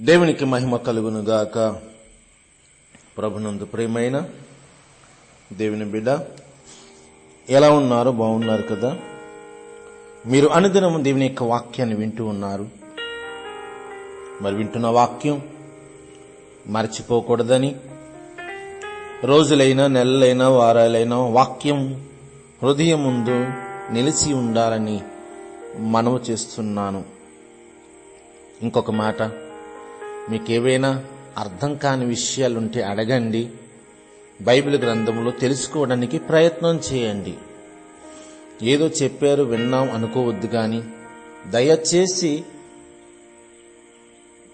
దేవునికి మహిమ కలుగునుగాక. ప్రభునందు ప్రేమైన దేవుని బిడ్డ ఎలా ఉన్నారు? బాగున్నారు కదా? మీరు అనుదినం దేవుని యొక్క వాక్యాన్ని వింటూ ఉన్నారు. మరి వింటున్న వాక్యం మర్చిపోకూడదని రోజులైనా నెలలైనా వారాలైనా వాక్యం హృదయం ముందు నిలిచి ఉండాలని మనము చేస్తున్నాను. ఇంకొక మాట మీకేవైనా అర్థం కాని విషయాలుంటే అడగండి. బైబిల్ గ్రంథంలో తెలుసుకోవడానికి ప్రయత్నం చేయండి. ఏదో చెప్పారు విన్నాం అనుకోవద్దు కానీ దయచేసి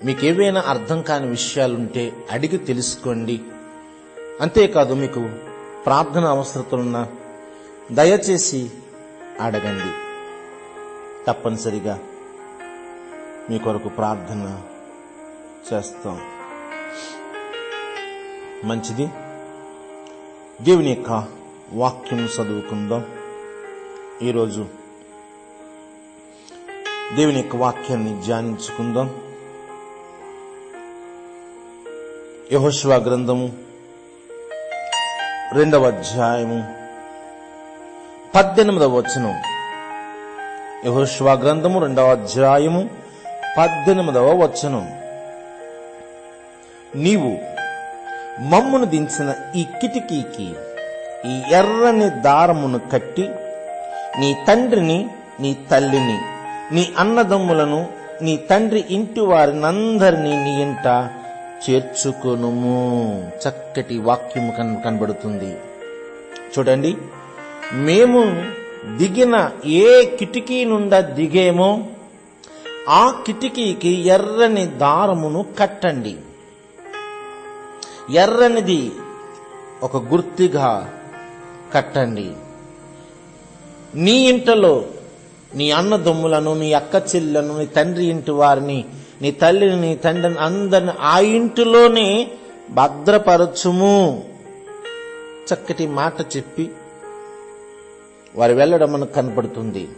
మీకేవైనా అర్థం కాని విషయాలుంటే అడిగి తెలుసుకోండి. అంతేకాదు మీకు ప్రార్థన అవసరతలున్నా దయచేసి అడగండి. తప్పనిసరిగా మీ కొరకు ప్రార్థన చేస్తాం. మంచిది? దేవుని యొక్క వాక్యం చదువుకుందాం. ఈరోజు దేవుని యొక్క వాక్యాన్ని ధ్యానించుకుందాం. యహోశివ గ్రంథము రెండవ అధ్యాయము పద్దెనిమిదవ వచనం. యహోశివ గ్రంథము రెండవ అధ్యాయము పద్దెనిమిదవ వచనం. నీవు మమ్మును దించిన ఈ కిటికీకి ఈ ఎర్రని దారమును కట్టి నీ తండ్రిని నీ తల్లిని నీ అన్నదమ్ములను నీ తండ్రి ఇంటి వారినందరినీ నీ ఇంట చేర్చుకొనుము. చక్కటి వాక్యము కన్ కనబడుతుంది. చూడండి మేము దిగిన ఏ కిటికీ నుండా దిగేమో ఆ కిటికీకి ఎర్రని దారమును కట్టండి. ఎర్రనిది ఒక గుర్తిగా కట్టండి. నీ ఇంటలో నీ అన్నదమ్ములను నీ అక్క చెల్లెలను నీ తండ్రి ఇంటి వారిని నీ తల్లిని నీ తండ్రిని అందరిని ఆ ఇంటిలోనే భద్రపరచుము. చక్కటి మాట చెప్పి వారు వెళ్ళడం మనకు కనపడుతుంది.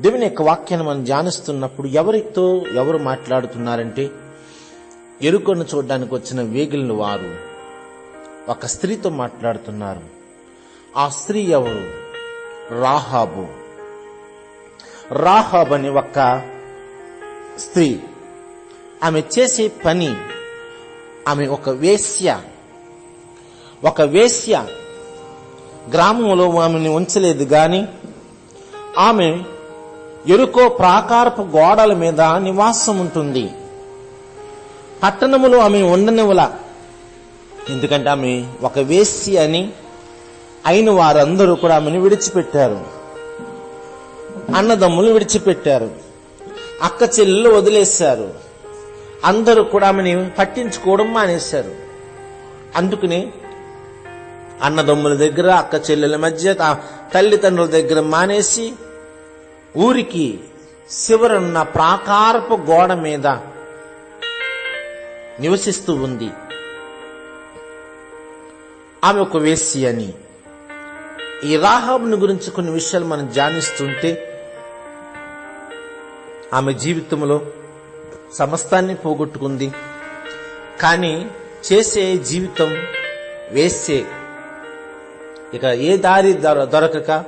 దేవుని యొక్క వాక్యాన్ని మనం ధ్యానిస్తున్నప్పుడు ఎవరితో ఎవరు మాట్లాడుతున్నారంటే ఎరుకను చూడడానికి వచ్చిన వేగులను వారు ఒక స్త్రీతో మాట్లాడుతున్నారు. ఆ స్త్రీ ఎవరు? రాహాబు. రాహాబ్ అని ఒక స్త్రీ. ఆమె చేసే పని ఆమె ఒక వేశ్య. ఒక వేశ్య గ్రామంలో ఆమెను ఉంచలేదు కానీ ఆమె ఎరుకో ప్రాకారపు గోడల మీద నివాసం ఉంటుంది. పట్టణములో ఆమె ఉండనివ్వల. ఎందుకంటే ఆమె ఒక వేసి అని అయిన వారందరూ కూడా ఆమెను విడిచిపెట్టారు. అన్నదమ్ములు విడిచిపెట్టారు. అక్క చెల్లెలు వదిలేశారు. అందరూ కూడా ఆమెని పట్టించుకోవడం మానేశారు. అందుకని అన్నదమ్ముల దగ్గర అక్క చెల్లెల మధ్య తల్లిదండ్రుల దగ్గర మానేసి ఊరికి శివరున్న ప్రాకారపు గోడ మీద నివసిస్తూ ఉంది. ఆమె ఒక వేసి అని. ఈ రాహాబుని గురించి కొన్ని విషయాలు మనం ధ్యానిస్తుంటే ఆమె జీవితంలో సమస్తాన్ని పోగొట్టుకుంది. కానీ చేసే జీవితం వేస్తే ఇక ఏ దారి దొర- దొరకక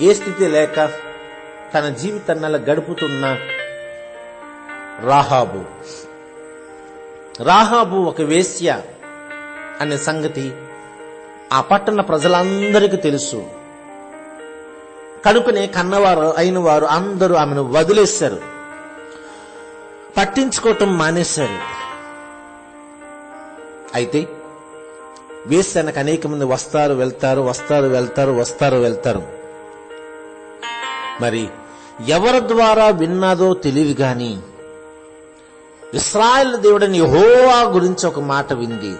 ఏ స్థితి లేక తన జీవితాన్ని అలా గడుపుతున్న రాహాబు. రాహాబు ఒక వేశ్య అనే సంగతి ఆ పట్టణ ప్రజలందరికీ తెలుసు. కనుకనే కన్నవారు అయిన వారు అందరూ ఆమెను వదిలేశారు. పట్టించుకోవటం మానేశారు. అయితే వేసానికి అనేక మంది వస్తారు వెళ్తారు వస్తారు వెళ్తారు వస్తారు వెళ్తారు. మరి ఎవరి ద్వారా విన్నాదో తెలియదు కానీ ఇస్రాయల్ దేవుడని యహోవా గురించి ఒక మాట వింది.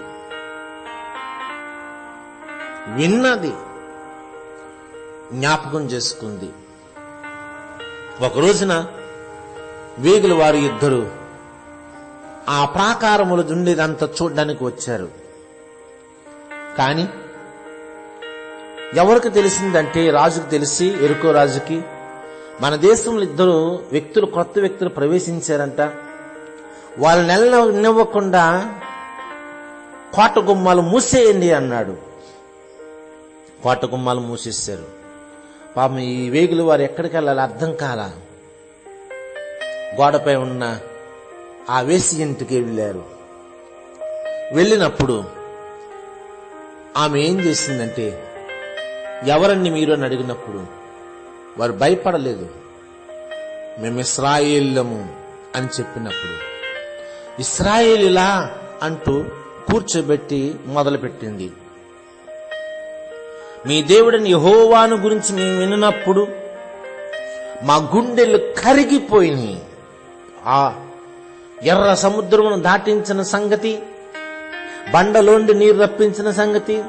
విన్నది జ్ఞాపకం చేసుకుంది. ఒక రోజున వేగుల వారు ఇద్దరు ఆ ప్రాకారములు ఉండేదంతా చూడడానికి వచ్చారు. కానీ ఎవరికి తెలిసిందంటే రాజుకు తెలిసి ఎరుకో రాజుకి మన దేశంలో ఇద్దరు వ్యక్తులు కొత్త వ్యక్తులు ప్రవేశించారంట. వాళ్ళని నివ్వకుండా కోట గుమ్మాలు మూసేయండి అన్నాడు. కోట గుమ్మాలు మూసేశారు. పాపం ఈ వేగులు వారు ఎక్కడికి వెళ్ళాలి అర్థం కాల. గోడపై ఉన్న ఆ వేసి ఇంటికి వెళ్ళారు. వెళ్ళినప్పుడు ఆమె ఏం చేసిందంటే ఎవరండి మీరు అని అడిగినప్పుడు వారు భయపడలేదు. మేము ఇస్రాయిల్లము అని చెప్పినప్పుడు ఇస్రాయేలులా అంటూ కూర్చోబెట్టి మొదలుపెట్టింది. మీ దేవుడిని యహోవాను గురించి మేము విన్నప్పుడు మా గుండెలు కరిగిపోయినాయి. ఆ ఎర్ర సముద్రమును దాటించిన సంగతి బండలోండి నీరు రప్పించిన సంగతి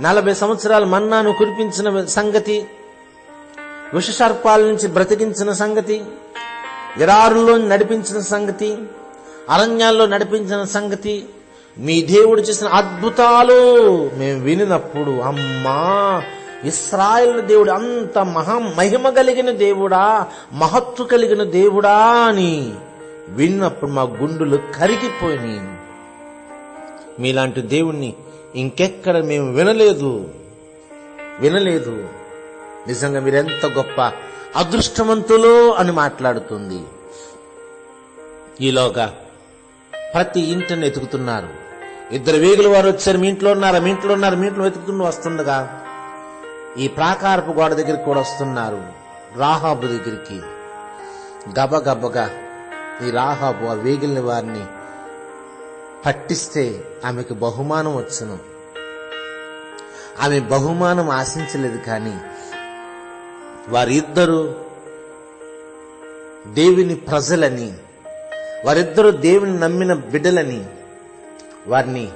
నలభై సంవత్సరాలు మన్నాను కురిపించిన సంగతి విషసర్పాల నుంచి బ్రతికించిన సంగతి ఎడారుల్లో నడిపించిన సంగతి అరణ్యాల్లో నడిపించిన సంగతి మీ దేవుడు చేసిన అద్భుతాలు మేము వినినప్పుడు అమ్మా ఇస్రాయల్ దేవుడు అంత మహా మహిమ కలిగిన దేవుడా మహత్తు కలిగిన దేవుడా అని విన్నప్పుడు మా గుండెలు కరిగిపోయినాయి. మీలాంటి దేవుణ్ణి ఇంకెక్కడ మేము వినలేదు. వినలేదు. నిజంగా మీరెంత గొప్ప అదృష్టవంతులో అని మాట్లాడుతుంది. ఈలోగా ప్రతి ఇంటిని ఎతుకుతున్నారు ఇద్దరు వేగుల వారు వచ్చారు మీ ఇంట్లో ఉన్నారా మీ ఇంట్లో ఉన్నారు మీ ఇంట్లో వెతుకుతూ వస్తుండగా. ఈ ప్రాకారపు గోడ దగ్గరికి కూడా వస్తున్నారు రాహాబు దగ్గరికి. గబగబగా ఈ రాహాబు ఆ వేగిలిన వారిని పట్టిస్తే ఆమెకు బహుమానం వచ్చును. ఆమె బహుమానం ఆశించలేదు కానీ వారిద్దరూ దేవుని ప్రజలని వారిద్దరూ దేవుని నమ్మిన బిడ్డలని వారిని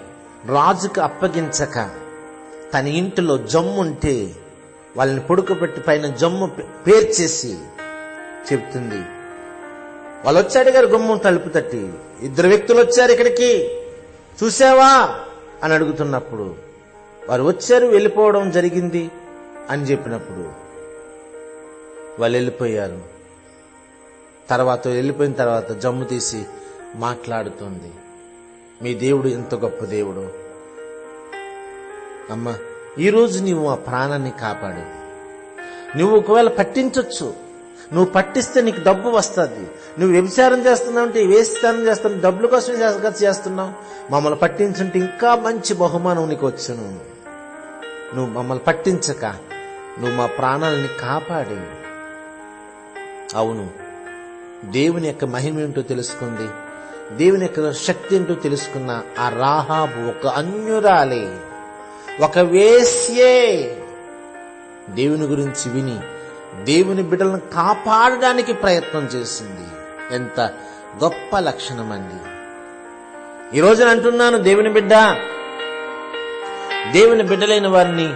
రాజుకు అప్పగించక తన ఇంటిలో జమ్ము ఉంటే వాళ్ళని పొడుకుపెట్టి పైన జమ్ము పే- పేర్చేసి చెప్తుంది. వాళ్ళు వచ్చాడు గారు గుమ్మం తలుపు తట్టి. ఇద్దరు వ్యక్తులు వచ్చారు ఇక్కడికి. చూసావా అని అడుగుతున్నప్పుడు వారు వచ్చారు వెళ్ళిపోవడం జరిగింది అని చెప్పినప్పుడు వాళ్ళు వెళ్ళిపోయారు. తర్వాత వెళ్ళిపోయిన తర్వాత జమ్ము తీసి మాట్లాడుతుంది. మీ దేవుడు ఎంత గొప్ప దేవుడు. అమ్మా ఈరోజు నీవు ఆ ప్రాణాన్ని కాపాడు. నువ్వు ఒకవేళ పట్టించవచ్చు నువ్వు పట్టిస్తే నీకు డబ్బు వస్తుంది. నువ్వు వ్యభిచారం చేస్తున్నావు అంటే వేస్తానం చేస్తున్నావు డబ్బుల కోసం చేస్తా- చేస్తున్నావు. మమ్మల్ని పట్టించుంటే ఇంకా మంచి బహుమానం నీకు వచ్చును. నువ్వు మమ్మల్ని పట్టించక నువ్వు మా ప్రాణాలని కాపాడేవు అవును దేవుని యొక్క మహిమ ఏంటో తెలుసుకుంది. దేవుని యొక్క శక్తి ఏంటో తెలుసుకున్న ఆ రాహాబు ఒక అన్యురాలే. ఒక వేస్యే దేవుని గురించి విని దేవుని బిడ్డలను కాపాడడానికి ప్రయత్నం చేసింది. ఎంత గొప్ప లక్షణం అండి. ఈ అంటున్నాను దేవుని బిడ్డ దేవుని బిడ్డలైన వారిని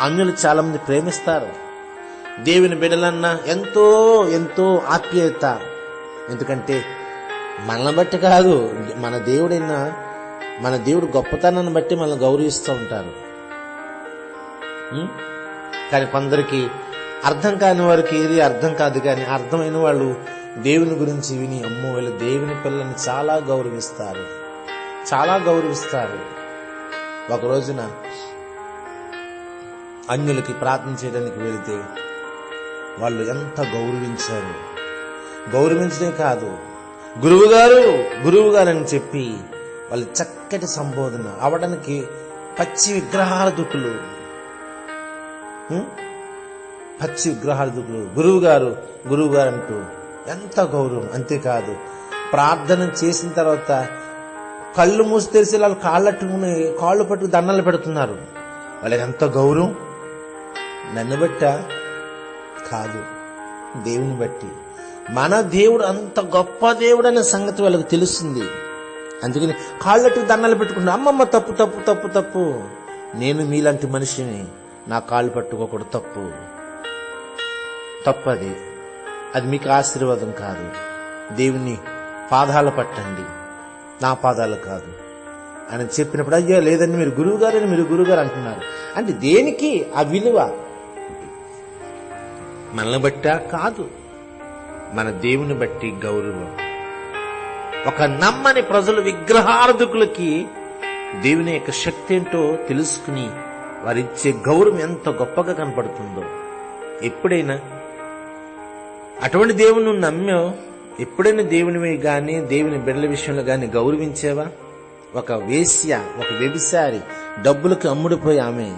అన్యులు చాలా మంది ప్రేమిస్తారు. దేవుని బిడ్డలన్నా ఎంతో ఎంతో ఆప్యాయత ఎందుకంటే మనల్ని బట్టి కాదు మన దేవుడైనా మన దేవుడు గొప్పతనాన్ని బట్టి మనల్ని గౌరవిస్తూ ఉంటారు. కానీ కొందరికి అర్థం కాని వారికి ఏది అర్థం కాదు కానీ అర్థమైన వాళ్ళు దేవుని గురించి విని అమ్మో వీళ్ళు దేవుని పిల్లల్ని చాలా గౌరవిస్తారు. చాలా గౌరవిస్తారు. ఒక రోజున అన్యులకి ప్రార్థన చేయడానికి వెళితే వాళ్ళు ఎంత గౌరవించారు. గౌరవించడే కాదు గురువుగారు గురువు అని చెప్పి వాళ్ళు చక్కటి సంబోధన అవడానికి పచ్చి విగ్రహాల దుక్కులు పచ్చి విగ్రహాల దుక్కులు గురువుగారు గురువుగారు అంటూ ఎంత గౌరవం. అంతేకాదు ప్రార్థన చేసిన తర్వాత కళ్ళు మూసి తెరిచి వాళ్ళు కాళ్ళట్టుకుని కాళ్ళు పట్టుకు దండలు పెడుతున్నారు. వాళ్ళకి ఎంత గౌరవం. నన్ను బట్టా? కాదు. దేవుని బట్టి. మన దేవుడు అంత గొప్ప దేవుడు అనే సంగతి వాళ్ళకి తెలుస్తుంది. అందుకని కాళ్ళట్టు దండలు పెట్టుకుంటా అమ్మమ్మ తప్పు తప్పు తప్పు తప్పు. నేను మీలాంటి మనిషిని నా కాళ్ళు పట్టుకోకూడదు తప్పు. తప్పు అది మీకు ఆశీర్వాదం కాదు. దేవుని పాదాలు పట్టండి. నా పాదాలు కాదు. అని చెప్పినప్పుడు అయ్యో లేదండి మీరు గురువు గారని మీరు గురువు గారు అంటున్నారు. అంటే దేనికి ఆ విలువ? మనల్ని బట్టా? కాదు. మన దేవుని బట్టి గౌరవం. ఒక నమ్మని ప్రజలు విగ్రహార్థకులకి దేవుని యొక్క శక్తి ఏంటో తెలుసుకుని వారిచ్చే గౌరవం ఎంత గొప్పగా కనపడుతుందో. ఎప్పుడైనా అటువంటి దేవుని నువ్వు నమ్మావు? ఎప్పుడైనా దేవునివి కానీ దేవుని బిడ్డల విషయంలో కానీ గౌరవించేవా? ఒక వేశ్య ఒక వ్యభిసారి డబ్బులకు అమ్ముడిపోయి ఆమె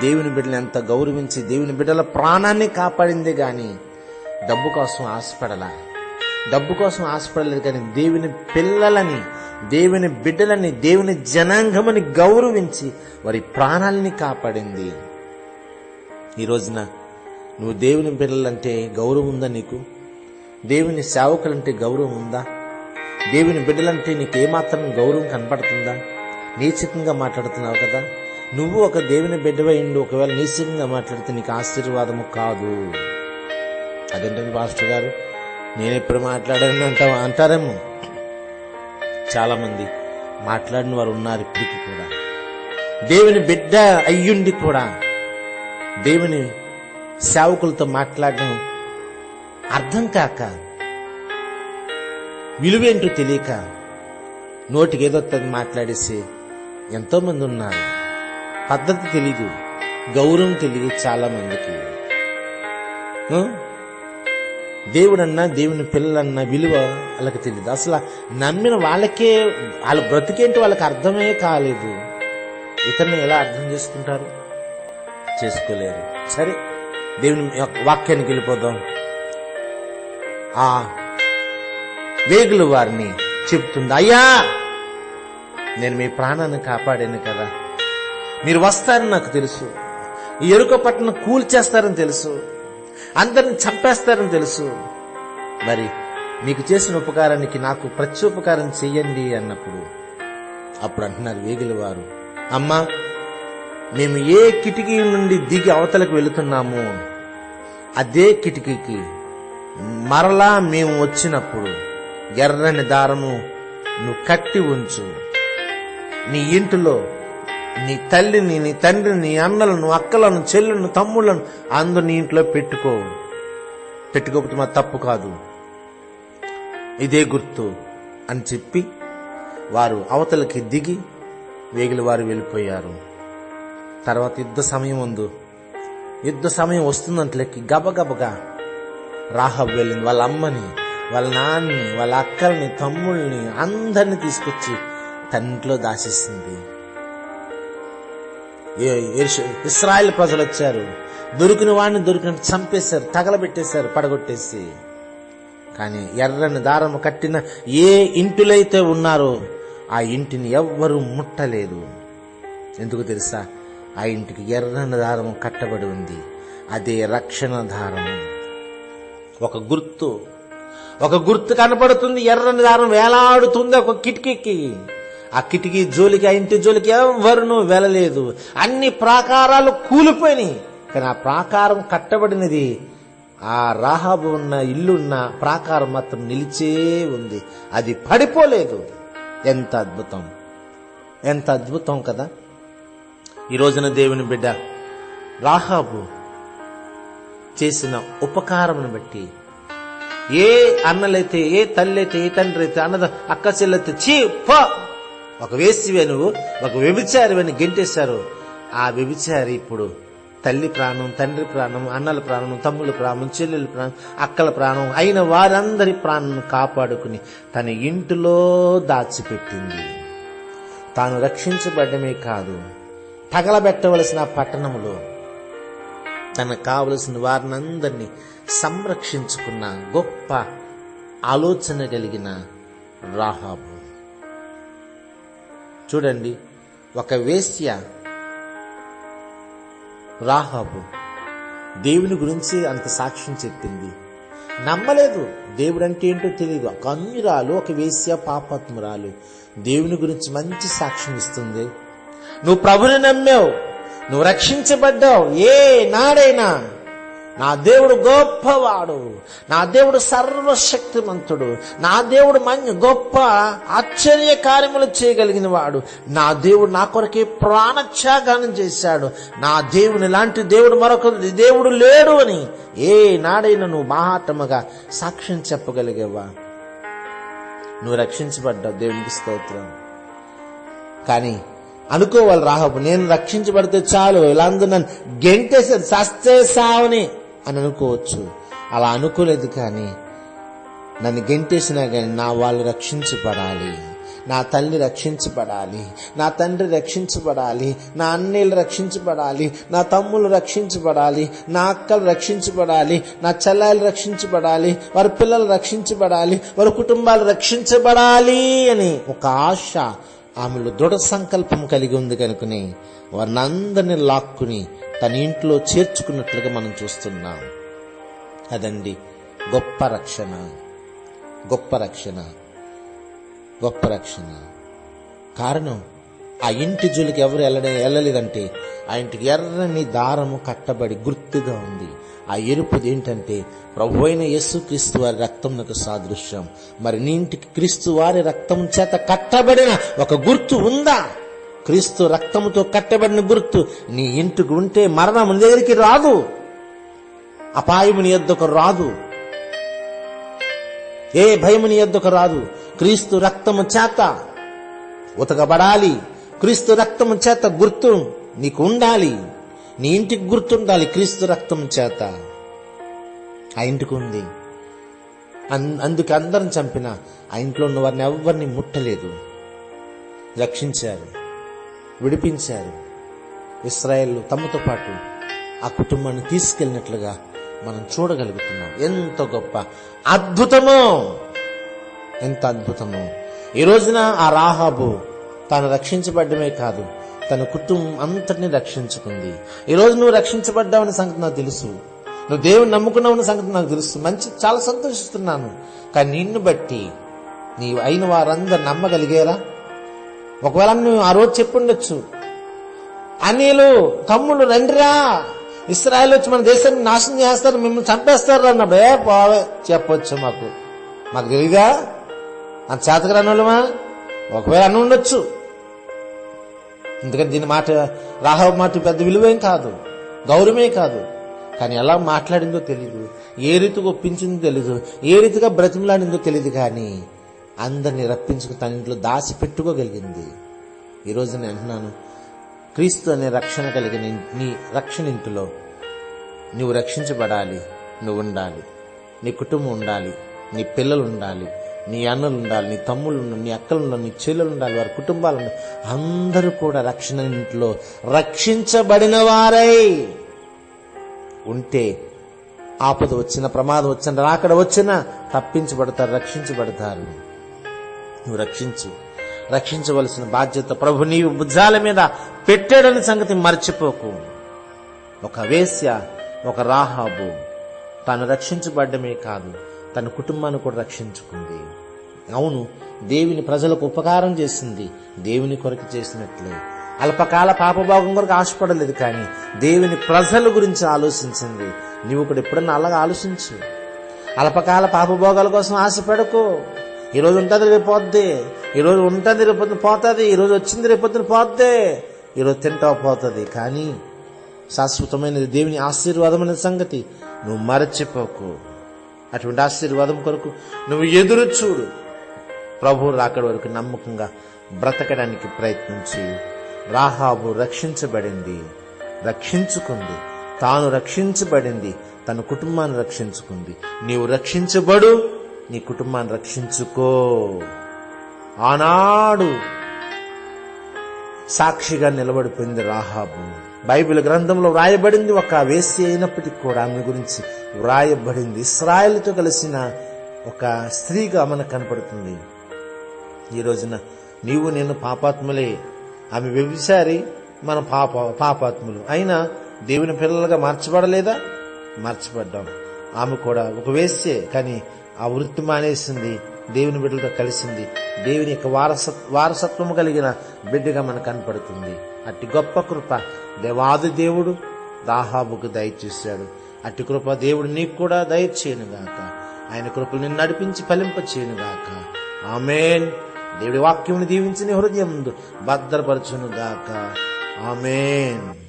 దేవుని బిడ్డలు ఎంత గౌరవించి దేవుని బిడ్డల ప్రాణాన్ని కాపాడింది గాని డబ్బు కోసం ఆశపడలా. డబ్బు కోసం ఆశపడలేదు కానీ దేవుని పిల్లలని దేవుని బిడ్డలని దేవుని జనాంగమని గౌరవించి వారి ప్రాణాలని కాపాడింది. ఈ రోజున నువ్వు దేవుని బిడ్డలంటే గౌరవం ఉందా నీకు? దేవుని సేవకులంటే గౌరవం ఉందా? దేవుని బిడ్డలంటే నీకు ఏమాత్రం గౌరవం కనపడుతుందా? నీచకంగా మాట్లాడుతున్నావు కదా? నువ్వు ఒక దేవుని బిడ్డవైండు ఒకవేళ నీసంగా మాట్లాడితే నీకు ఆశీర్వాదము కాదు. అదేంటండి మాస్టర్ గారు? నేను ఎప్పుడు మాట్లాడాను అంటావా? అంటారేమో. చాలామంది మాట్లాడిన వారు ఉన్నారు ఇప్పటికీ కూడా. దేవుని బిడ్డ అయ్యుండి కూడా దేవుని సేవకులతో మాట్లాడడం అర్థం కాక విలువేంటో తెలియక నోటికి ఏదో మాట్లాడేసి ఎంతోమంది ఉన్నారు. పద్ధతి తెలీదు గౌరవం తెలియదు చాలా మందికి దేవుడన్నా దేవుని పిల్లలన్న విలువ వాళ్ళకి తెలియదు అసలు నమ్మిన వాళ్ళకే వాళ్ళ బ్రతికేంటి వాళ్ళకి అర్థమే కాలేదు. ఇతన్ని ఎలా అర్థం చేసుకుంటారు? చేసుకోలేరు. సరే దేవుని వాక్యానికి వెళ్ళిపోదాం. ఆ వేగులు వారిని చెప్తుంది అయ్యా నేను మీ ప్రాణాన్ని కాపాడాను కదా. మీరు వస్తారని నాకు తెలుసు. ఈ ఎరుక పట్టణం కూల్చేస్తారని తెలుసు. అందరిని చంపేస్తారని తెలుసు. మరి మీకు చేసిన ఉపకారానికి నాకు ప్రత్యుపకారం చెయ్యండి అన్నప్పుడు అప్పుడు అంటున్నారు వేగిలి వారు. అమ్మా మేము ఏ కిటికీ నుండి దిగి అవతలకు వెళుతున్నామో అదే కిటికీకి మరలా మేము వచ్చినప్పుడు ఎర్రని దారము నువ్వు కట్టి ఉంచు. నీ ఇంటిలో నీ తల్లిని నీ తండ్రిని నీ అన్నలను అక్కలను చెల్లెలను తమ్ముళ్ళను అందరు నీ ఇంట్లో పెట్టుకో. పెట్టుకోకపోతే మా తప్పు కాదు. ఇదే గుర్తు అని చెప్పి వారు అవతలకి దిగి వేగిలి వారు వెళ్ళిపోయారు. తర్వాత యుద్ధ సమయం ఉంది. యుద్ధ సమయం వస్తుందంటలేకి గబగబగా రాహబ్ వెళ్ళింది. వాళ్ళ అమ్మని వాళ్ళ నాన్నని వాళ్ళ అక్కల్ని తమ్ముళ్ళని అందరిని తీసుకొచ్చి తన ఇంట్లో దాచేసింది. ఇస్రాయల్ ప్రజలు వచ్చారు. దొరికిన వాడిని దొరికిన చంపేశారు తగలబెట్టేశారు పడగొట్టేసి. కానీ ఎర్రని దారం కట్టిన ఏ ఇంటిలైతే ఉన్నారో ఆ ఇంటిని ఎవ్వరూ ముట్టలేదు. ఎందుకు తెలుసా? ఆ ఇంటికి ఎర్రని దారం కట్టబడి ఉంది. అదే రక్షణ దారం. ఒక గుర్తు. ఒక గుర్తు కనపడుతుంది ఎర్రని దారం వేలాడుతుంది ఒక కిటికీకి. ఆ కిటికీ జోలికి ఆ ఇంటి జోలికి ఎవరును వెళ్ళలేదు. అన్ని ప్రాకారాలు కూలిపోయినాయి. కానీ ఆ ప్రాకారం కట్టబడినది ఆ రాహాబు ఉన్న ఇల్లున్న ప్రాకారం మాత్రం నిలిచే ఉంది. అది పడిపోలేదు. ఎంత అద్భుతం. ఎంత అద్భుతం కదా. ఈ రోజున దేవుని బిడ్డ రాహాబు చేసిన ఉపకారమును బట్టి ఏ అన్నలైతే ఏ తల్లి అయితే ఏ తండ్రి అయితే అన్నద అక్క చెల్లెతే చీ ఒక వేసివే నువ్వు ఒక వ్యభిచారివని గెంటేశారు. ఆ వ్యభిచారి ఇప్పుడు తల్లి ప్రాణం తండ్రి ప్రాణం అన్నల ప్రాణం తమ్ముల ప్రాణం చెల్లెల ప్రాణం అక్కల ప్రాణం అయిన వారందరి ప్రాణం కాపాడుకుని తన ఇంటిలో దాచిపెట్టింది. తాను రక్షించబడ్డమే కాదు తగలబెట్టవలసిన పట్టణంలో తనకు కావలసిన వారినందరినీ సంరక్షించుకున్న గొప్ప ఆలోచన కలిగిన రాహాబు. చూడండి ఒక వేశ్య రాహాబు దేవుని గురించి అంత సాక్ష్యం చెప్పింది. నమ్మలేదు. దేవుడు అంటే ఏంటో తెలియదు ఒక అన్యురాలు ఒక వేశ్య పాపాత్మురాలు దేవుని గురించి మంచి సాక్ష్యం ఇస్తుంది. నువ్వు ప్రభుని నమ్మావు. నువ్వు రక్షించబడ్డావు. ఏ నాడైనా నా దేవుడు గొప్పవాడు. నా దేవుడు సర్వశక్తిమంతుడు. నా దేవుడు మంచి గొప్ప ఆశ్చర్య కార్యములు చేయగలిగిన వాడు నా దేవుడు నా కొరకే ప్రాణత్యాగానం చేశాడు. నా దేవుని లాంటి దేవుడు మరొక దేవుడు లేడు అని ఏ నాడైనా నువ్వు మహాత్మగా సాక్ష్యం చెప్పగలిగేవా? నువ్వు రక్షించబడ్డావు దేవునికి స్తోత్రం. కానీ అనుకోవాలి రాహబు నేను రక్షించబడితే చాలు. ఇలా నన్ను గెంటేసారు సస్తే సావని అని అనుకోవచ్చు. అలా అనుకోలేదు కానీ నన్ను గెంటేసినా కానీ నా వాళ్ళు రక్షించబడాలి. నా తల్లి రక్షించబడాలి. నా తండ్రి రక్షించబడాలి. నా అన్నీలు రక్షించబడాలి. నా తమ్ముళ్ళు రక్షించబడాలి. నా అక్కలు రక్షించబడాలి. నా చెల్లెలు రక్షించబడాలి. వారి పిల్లలు రక్షించబడాలి. వారి కుటుంబాలు రక్షించబడాలి అని ఒక ఆశ ఆమెలో దృఢ సంకల్పం కలిగి ఉంది కనుకని వారిని అందరిని లాక్కుని తన ఇంట్లో చేర్చుకున్నట్లుగా మనం చూస్తున్నాం. అదండి గొప్ప రక్షణ. గొప్ప రక్షణ. గొప్ప రక్షణ. కారణం ఆ ఇంటి జోలికి ఎవరు వెళ్ళడం వెళ్ళలేదంటే ఆ ఇంటికి ఎర్రని దారము కట్టబడి గుర్తుగా ఉంది. ఆ ఎరుపుది ఏంటంటే ప్రభు అయిన యేసు క్రీస్తు వారి రక్తమునకు సాదృశ్యం. మరి నీ ఇంటికి క్రీస్తు వారి రక్తం చేత కట్టబడిన ఒక గుర్తు ఉందా? క్రీస్తు రక్తముతో కట్టబడిన గుర్తు నీ ఇంటికి ఉంటే మరణం నీ దగ్గరికి రాదు. అపాయము నీ ఎద్దకు రాదు. ఏ భయము నీ ఎద్దకు రాదు. క్రీస్తు రక్తము చేత ఉతకబడాలి. క్రీస్తు రక్తము చేత గుర్తు నీకు ఉండాలి. నీ ఇంటికి గుర్తుండాలి క్రీస్తు రక్తము చేత. ఆ ఇంటికి ఉంది. అన్- అందుకే అందరం చంపిన ఆ ఇంట్లో ఉన్న వారిని ఎవరిని ముట్టలేదు. రక్షించారు. విడిపించారు. ఇస్రాయేల్ తమతో పాటు ఆ కుటుంబాన్ని తీసుకెళ్ళినట్లుగా మనం చూడగలుగుతున్నాం. ఎంత గొప్ప అద్భుతము! ఎంత అద్భుతము! ఈ రోజున ఆ రాహాబు తాను రక్షించబడ్డమే కాదు తన కుటుంబం అంతటిని రక్షించుకుంది. ఈ రోజు నువ్వు రక్షించబడ్డావని సంగతి నాకు తెలుసు. నువ్వు దేవుని నమ్ముకున్నావని సంగతి నాకు తెలుసు. మంచి చాలా సంతోషిస్తున్నాను. కానీ నిన్ను బట్టి నీ అయిన వారందరు నమ్మగలిగేలా ఒకవేళ నువ్వు ఆ రోజు చెప్పుండొచ్చు. అనీలు తమ్ముళ్ళు రండిరా. ఇస్రాయల్ వచ్చి మన దేశాన్ని నాశనం చేస్తారు మిమ్మల్ని చంపేస్తారు అన్నప్పుడు ఏ పోవే చెప్పొచ్చు మాకు. మాకు తెలియదా అంత చేతకరానోళ్ళమా ఒకవేళ అని ఉండొచ్చు. ఎందుకంటే దీని మాట రాహవ మాట పెద్ద విలువేం కాదు. గౌరవమే కాదు. కానీ ఎలా మాట్లాడిందో తెలియదు ఏ రీతిగా ఒప్పించిందో తెలియదు ఏ రీతిగా బ్రతిమలాడిందో తెలియదు కానీ అందరిని రప్పించుకుని తన ఇంట్లో దాచి పెట్టుకోగలిగింది. ఈరోజు నేను అంటున్నాను క్రీస్తు అనే రక్షణ కలిగిన నీ రక్షణ ఇంటిలో నువ్వు రక్షించబడాలి నువ్వు ఉండాలి. నీ కుటుంబం ఉండాలి నీ పిల్లలు ఉండాలి నీ అన్నలు ఉండాలి నీ తమ్ముళ్ళు ఉండాలి నీ అక్కలు ఉండాలి నీ చెల్లెలు ఉండాలి వారి కుటుంబాలు ఉండాలి. అందరూ కూడా రక్షణ ఇంట్లో రక్షించబడిన వారై ఉంటే ఆపద వచ్చిన ప్రమాదం వచ్చిన రాకడ వచ్చినా తప్పించబడతారు రక్షించబడతారు. నువ్వు రక్షించు. రక్షించవలసిన బాధ్యత ప్రభు నీవు భుజాల మీద పెట్టాడని సంగతి మర్చిపోకు. ఒక వేశ్య ఒక రాహాబు తాను రక్షించబడ్డమే కాదు తన కుటుంబాన్ని కూడా రక్షించుకుంది. అవును దేవుని ప్రజలకు ఉపకారం చేసింది దేవుని కొరకు చేసినట్లే. అల్పకాల పాపభోగం కొరకు ఆశపడలేదు కానీ దేవుని ప్రజల గురించి ఆలోచించింది. నీవు కూడా ఎప్పుడన్నా అలాగా ఆలోచించు. అల్పకాల పాపభోగాల కోసం ఆశపడకు. ఈరోజు ఉంటుంది రేపు పోద్ది. ఈరోజు ఉంటుంది రేపొద్దు పోతుంది. ఈరోజు వచ్చింది రేపు పొద్దున పోద్ది. ఈరోజు తింటావు పోతుంది. కానీ శాశ్వతమైనది దేవుని ఆశీర్వాదమైన సంగతి నువ్వు మరచిపోకు. అటువంటి ఆశీర్వాదం కొరకు నువ్వు ఎదురు చూడు. ప్రభు రాకడ వరకు నమ్మకంగా బ్రతకడానికి ప్రయత్నించి. రాహాబు రక్షించబడింది రక్షించుకుంది. తాను రక్షించబడింది తన కుటుంబాన్ని రక్షించుకుంది. నీవు రక్షించబడు. నీ కుటుంబాన్ని రక్షించుకో. ఆనాడు సాక్షిగా నిలబడిపోయింది రాహాబు. బైబిల్ గ్రంథంలో వ్రాయబడింది ఒక వేసి అయినప్పటికీ కూడా ఆమె గురించి వ్రాయబడింది. ఇస్రాయల్తో కలిసిన ఒక స్త్రీగా మనకు కనపడుతుంది. ఈ రోజున నీవు నేను పాపాత్ములే. ఆమె వ్యభిచారి మన పాప పాపాత్ములు. అయినా దేవుని పిల్లలుగా మార్చబడలేదా? మార్చబడ్డాం. ఆమె కూడా ఒక వేస్తే కానీ ఆ వృత్తి మానేసింది దేవుని బిడ్డలతో కలిసింది. దేవుని యొక్క వారసత్ వారసత్వము కలిగిన బిడ్డగా మనకు కనపడుతుంది. అట్టి గొప్ప కృప దేవాది దేవుడు దాహాబుకు దయచేశాడు. అట్టి కృప దేవుడు నీకు కూడా దయచేయను గాక ఆయన కృపలు నిన్ను నడిపించి ఫలింపచేయనుగాక. గాక ఆమెన్. దేవుడి వాక్యముని దీవించి నీ హృదయం భద్రపరచును గాక ఆమెన్.